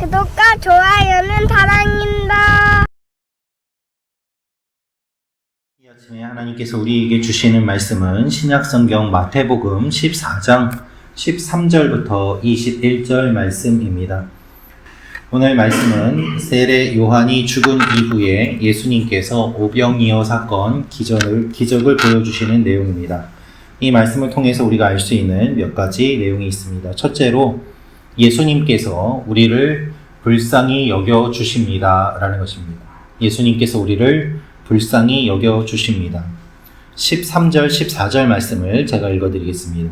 구독과 좋아요는 사랑입니다. 이 아침에 하나님께서 우리에게 주시는 말씀은 신약성경 마태복음 14장 13절부터 21절 말씀입니다. 오늘 말씀은 세례 요한이 죽은 이후에 예수님께서 오병이어 사건 기적을, 기적을 보여주시는 내용입니다. 이 말씀을 통해서 우리가 알 수 있는 몇 가지 내용이 있습니다. 첫째로 예수님께서 우리를 불쌍히 여겨 주십니다. 라는 것입니다. 예수님께서 우리를 불쌍히 여겨 주십니다. 13절, 14절 말씀을 제가 읽어 드리겠습니다.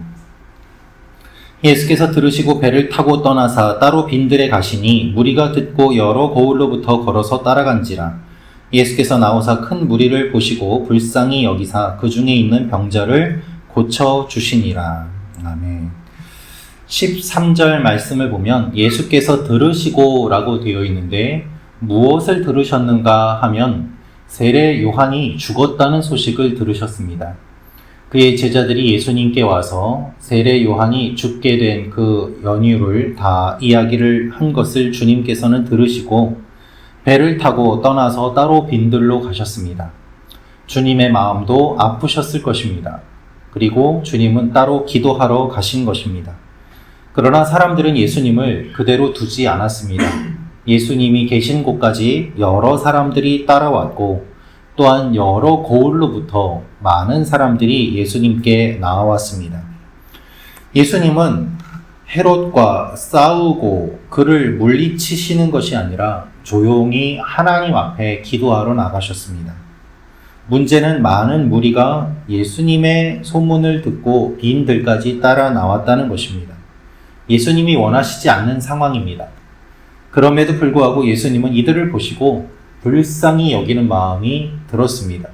예수께서 들으시고 배를 타고 떠나사 따로 빈들에 가시니 무리가 듣고 여러 거울로부터 걸어서 따라간지라 예수께서 나오사 큰 무리를 보시고 불쌍히 여기사 그 중에 있는 병자를 고쳐 주시니라. 아멘. 13절 말씀을 보면 예수께서 들으시고 라고 되어 있는데 무엇을 들으셨는가 하면 세례 요한이 죽었다는 소식을 들으셨습니다. 그의 제자들이 예수님께 와서 세례 요한이 죽게 된 그 연유를 다 이야기를 한 것을 주님께서는 들으시고 배를 타고 떠나서 따로 빈들로 가셨습니다. 주님의 마음도 아프셨을 것입니다. 그리고 주님은 따로 기도하러 가신 것입니다. 그러나 사람들은 예수님을 그대로 두지 않았습니다. 예수님이 계신 곳까지 여러 사람들이 따라왔고 또한 여러 거울로부터 많은 사람들이 예수님께 나와왔습니다. 예수님은 헤롯과 싸우고 그를 물리치시는 것이 아니라 조용히 하나님 앞에 기도하러 나가셨습니다. 문제는 많은 무리가 예수님의 소문을 듣고 빈들까지 따라 나왔다는 것입니다. 예수님이 원하시지 않는 상황입니다. 그럼에도 불구하고 예수님은 이들을 보시고 불쌍히 여기는 마음이 들었습니다.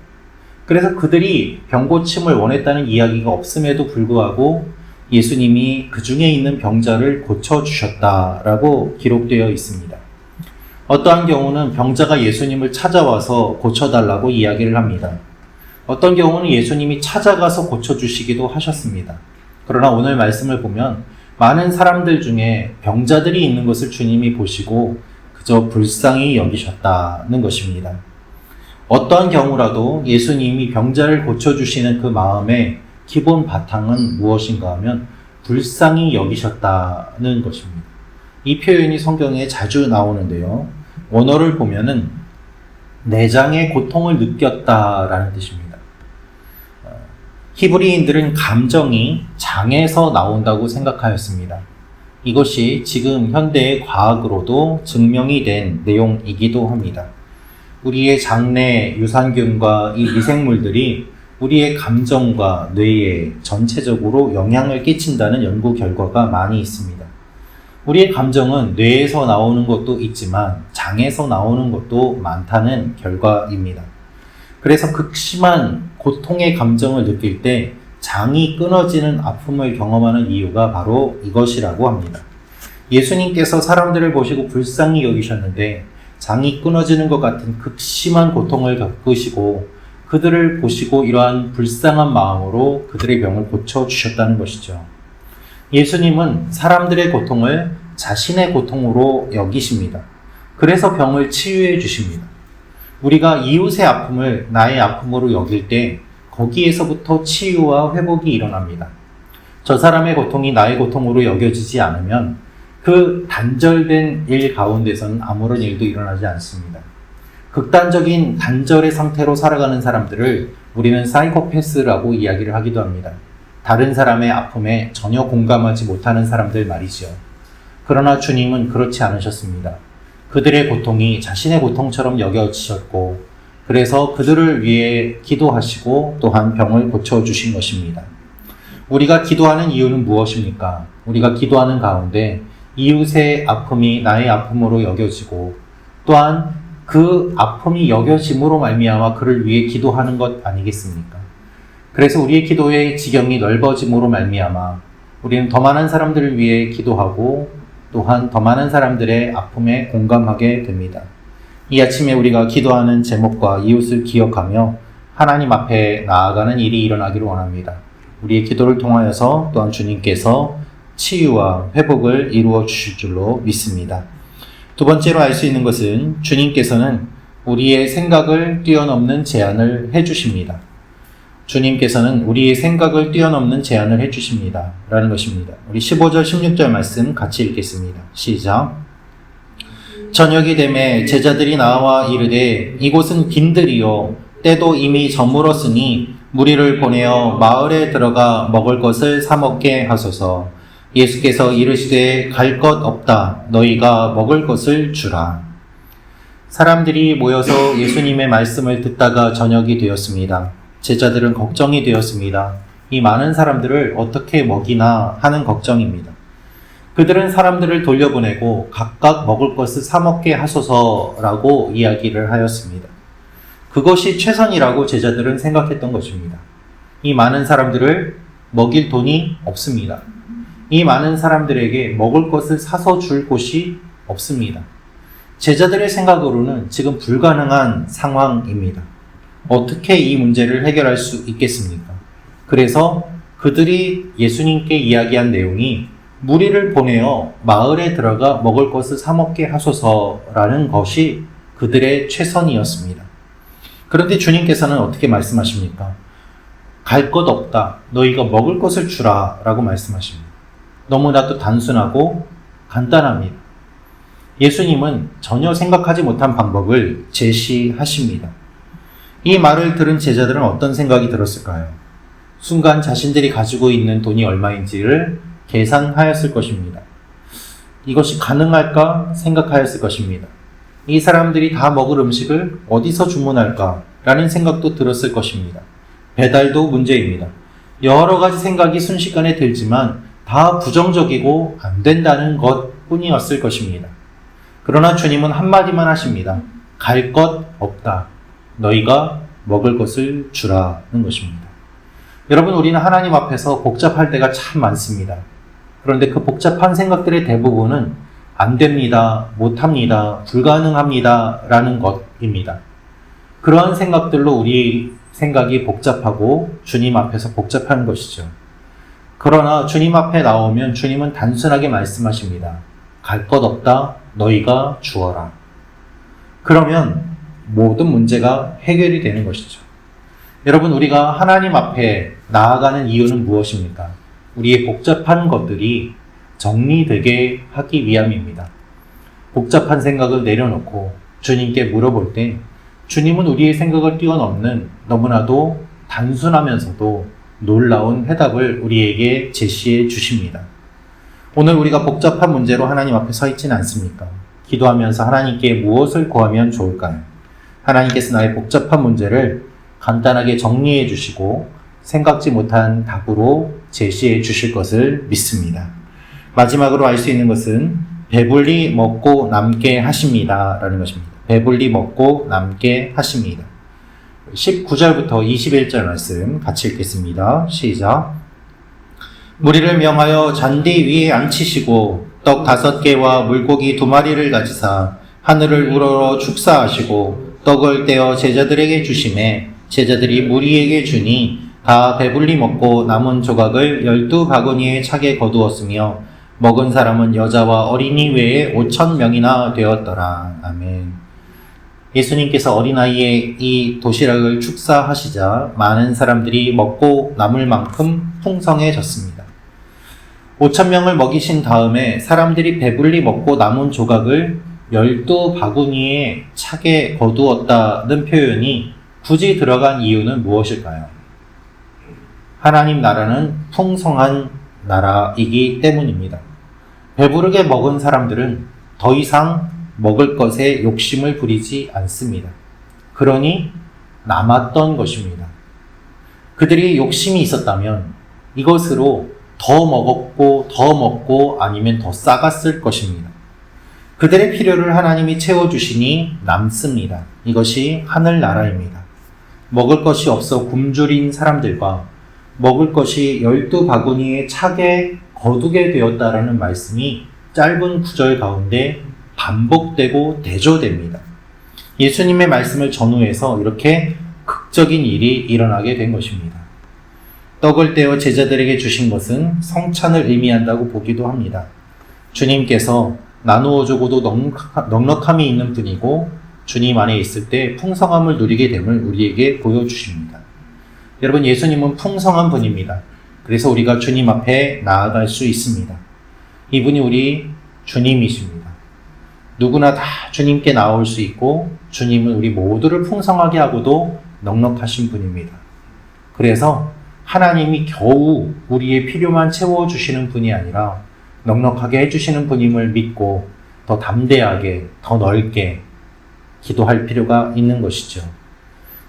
그래서 그들이 병고침을 원했다는 이야기가 없음에도 불구하고 예수님이 그 중에 있는 병자를 고쳐주셨다라고 기록되어 있습니다. 어떠한 경우는 병자가 예수님을 찾아와서 고쳐달라고 이야기를 합니다. 어떤 경우는 예수님이 찾아가서 고쳐주시기도 하셨습니다. 그러나 오늘 말씀을 보면 많은 사람들 중에 병자들이 있는 것을 주님이 보시고 그저 불쌍히 여기셨다는 것입니다. 어떠한 경우라도 예수님이 병자를 고쳐주시는 그 마음의 기본 바탕은 무엇인가 하면 불쌍히 여기셨다는 것입니다. 이 표현이 성경에 자주 나오는데요. 원어를 보면은 내장의 고통을 느꼈다라는 뜻입니다. 어, 히브리인들은 감정이 장에서 나온다고 생각하였습니다. 이것이 지금 현대의 과학으로도 증명이 된 내용이기도 합니다. 우리의 장내 유산균과 이 미생물들이 우리의 감정과 뇌에 전체적으로 영향을 끼친다는 연구 결과가 많이 있습니다. 우리의 감정은 뇌에서 나오는 것도 있지만 장에서 나오는 것도 많다는 결과입니다. 그래서 극심한 고통의 감정을 느낄 때 장이 끊어지는 아픔을 경험하는 이유가 바로 이것이라고 합니다. 예수님께서 사람들을 보시고 불쌍히 여기셨는데 장이 끊어지는 것 같은 극심한 고통을 겪으시고 그들을 보시고 이러한 불쌍한 마음으로 그들의 병을 고쳐주셨다는 것이죠. 예수님은 사람들의 고통을 자신의 고통으로 여기십니다. 그래서 병을 치유해 주십니다. 우리가 이웃의 아픔을 나의 아픔으로 여길 때 거기에서부터 치유와 회복이 일어납니다. 저 사람의 고통이 나의 고통으로 여겨지지 않으면 그 단절된 일 가운데서는 아무런 일도 일어나지 않습니다. 극단적인 단절의 상태로 살아가는 사람들을 우리는 사이코패스라고 이야기를 하기도 합니다. 다른 사람의 아픔에 전혀 공감하지 못하는 사람들 말이죠. 그러나 주님은 그렇지 않으셨습니다. 그들의 고통이 자신의 고통처럼 여겨지셨고, 그래서 그들을 위해 기도하시고 또한 병을 고쳐주신 것입니다. 우리가 기도하는 이유는 무엇입니까? 우리가 기도하는 가운데 이웃의 아픔이 나의 아픔으로 여겨지고 또한 그 아픔이 여겨짐으로 말미암아 그를 위해 기도하는 것 아니겠습니까? 그래서 우리의 기도의 지경이 넓어짐으로 말미암아 우리는 더 많은 사람들을 위해 기도하고 또한 더 많은 사람들의 아픔에 공감하게 됩니다. 이 아침에 우리가 기도하는 제목과 이웃을 기억하며 하나님 앞에 나아가는 일이 일어나기를 원합니다. 우리의 기도를 통하여서 또한 주님께서 치유와 회복을 이루어 주실 줄로 믿습니다. 두 번째로 알 수 있는 것은 주님께서는 우리의 생각을 뛰어넘는 제안을 해주십니다. 주님께서는 우리의 생각을 뛰어넘는 제안을 해주십니다. 라는 것입니다. 우리 15절, 16절 말씀 같이 읽겠습니다. 시작. 저녁이 되매 제자들이 나와 이르되 이곳은 빈들이요 때도 이미 저물었으니 무리를 보내어 마을에 들어가 먹을 것을 사 먹게 하소서 예수께서 이르시되 갈 것 없다 너희가 먹을 것을 주라 사람들이 모여서 예수님의 말씀을 듣다가 저녁이 되었습니다 제자들은 걱정이 되었습니다 이 많은 사람들을 어떻게 먹이나 하는 걱정입니다 그들은 사람들을 돌려보내고 각각 먹을 것을 사먹게 하소서라고 이야기를 하였습니다. 그것이 최선이라고 제자들은 생각했던 것입니다. 이 많은 사람들을 먹일 돈이 없습니다. 이 많은 사람들에게 먹을 것을 사서 줄 곳이 없습니다. 제자들의 생각으로는 지금 불가능한 상황입니다. 어떻게 이 문제를 해결할 수 있겠습니까? 그래서 그들이 예수님께 이야기한 내용이 무리를 보내어 마을에 들어가 먹을 것을 사먹게 하소서라는 것이 그들의 최선이었습니다. 그런데 주님께서는 어떻게 말씀하십니까? 갈 것 없다. 너희가 먹을 것을 주라. 라고 말씀하십니다. 너무나도 단순하고 간단합니다. 예수님은 전혀 생각하지 못한 방법을 제시하십니다. 이 말을 들은 제자들은 어떤 생각이 들었을까요? 순간 자신들이 가지고 있는 돈이 얼마인지를 계산하였을 것입니다. 이것이 가능할까 생각하였을 것입니다. 이 사람들이 다 먹을 음식을 어디서 주문할까? 라는 생각도 들었을 것입니다. 배달도 문제입니다. 여러 가지 생각이 순식간에 들지만 다 부정적이고 안 된다는 것 뿐이었을 것입니다. 그러나 주님은 한마디만 하십니다. 갈 것 없다. 너희가 먹을 것을 주라는 것입니다. 여러분, 우리는 하나님 앞에서 복잡할 때가 참 많습니다. 그런데 그 복잡한 생각들의 대부분은 안 됩니다, 못 합니다, 불가능합니다 라는 것입니다. 그러한 생각들로 우리 생각이 복잡하고 주님 앞에서 복잡한 것이죠. 그러나 주님 앞에 나오면 주님은 단순하게 말씀하십니다. 갈 것 없다, 너희가 주어라. 그러면 모든 문제가 해결이 되는 것이죠. 여러분, 우리가 하나님 앞에 나아가는 이유는 무엇입니까? 우리의 복잡한 것들이 정리되게 하기 위함입니다. 복잡한 생각을 내려놓고 주님께 물어볼 때 주님은 우리의 생각을 뛰어넘는 너무나도 단순하면서도 놀라운 해답을 우리에게 제시해 주십니다. 오늘 우리가 복잡한 문제로 하나님 앞에 서 있지는 않습니까? 기도하면서 하나님께 무엇을 구하면 좋을까요? 하나님께서 나의 복잡한 문제를 간단하게 정리해 주시고 생각지 못한 답으로 제시해 주실 것을 믿습니다. 마지막으로 알 수 있는 것은 배불리 먹고 남게 하십니다. 라는 것입니다. 배불리 먹고 남게 하십니다. 19절부터 21절 말씀 같이 읽겠습니다. 시작. 무리를 명하여 잔디 위에 앉히시고 떡 다섯 개와 물고기 두 마리를 가지사 하늘을 우러러 축사하시고 떡을 떼어 제자들에게 주심에 제자들이 무리에게 주니 다 배불리 먹고 남은 조각을 열두 바구니에 차게 거두었으며 먹은 사람은 여자와 어린이 외에 오천 명이나 되었더라. 아멘. 예수님께서 어린아이의 이 도시락을 축사하시자 많은 사람들이 먹고 남을 만큼 풍성해졌습니다. 5천 명을 먹이신 다음에 사람들이 배불리 먹고 남은 조각을 열두 바구니에 차게 거두었다는 표현이 굳이 들어간 이유는 무엇일까요? 하나님 나라는 풍성한 나라이기 때문입니다. 배부르게 먹은 사람들은 더 이상 먹을 것에 욕심을 부리지 않습니다. 그러니 남았던 것입니다. 그들이 욕심이 있었다면 이것으로 더 먹었고 더 먹고 아니면 더 싸갔을 것입니다. 그들의 필요를 하나님이 채워주시니 남습니다. 이것이 하늘나라입니다. 먹을 것이 없어 굶주린 사람들과 먹을 것이 열두 바구니에 차게 거두게 되었다라는 말씀이 짧은 구절 가운데 반복되고 대조됩니다. 예수님의 말씀을 전후해서 이렇게 극적인 일이 일어나게 된 것입니다. 떡을 떼어 제자들에게 주신 것은 성찬을 의미한다고 보기도 합니다. 주님께서 나누어 주고도 넉- 넉넉함이 있는 분이고 주님 안에 있을 때 풍성함을 누리게 됨을 우리에게 보여주십니다. 여러분 예수님은 풍성한 분입니다. 그래서 우리가 주님 앞에 나아갈 수 있습니다. 이분이 우리 주님이십니다. 누구나 다 주님께 나올 수 있고 주님은 우리 모두를 풍성하게 하고도 넉넉하신 분입니다. 그래서 하나님이 겨우 우리의 필요만 채워주시는 분이 아니라 넉넉하게 해주시는 분임을 믿고 더 담대하게, 더 넓게 기도할 필요가 있는 것이죠.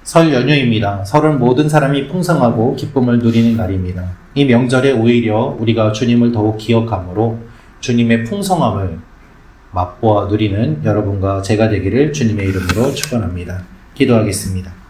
설 연휴입니다. 설은 모든 사람이 풍성하고 기쁨을 누리는 날입니다. 이 명절에 오히려 우리가 주님을 더욱 기억함으로 주님의 풍성함을 맛보아 누리는 여러분과 제가 되기를 주님의 이름으로 축원합니다. 기도하겠습니다.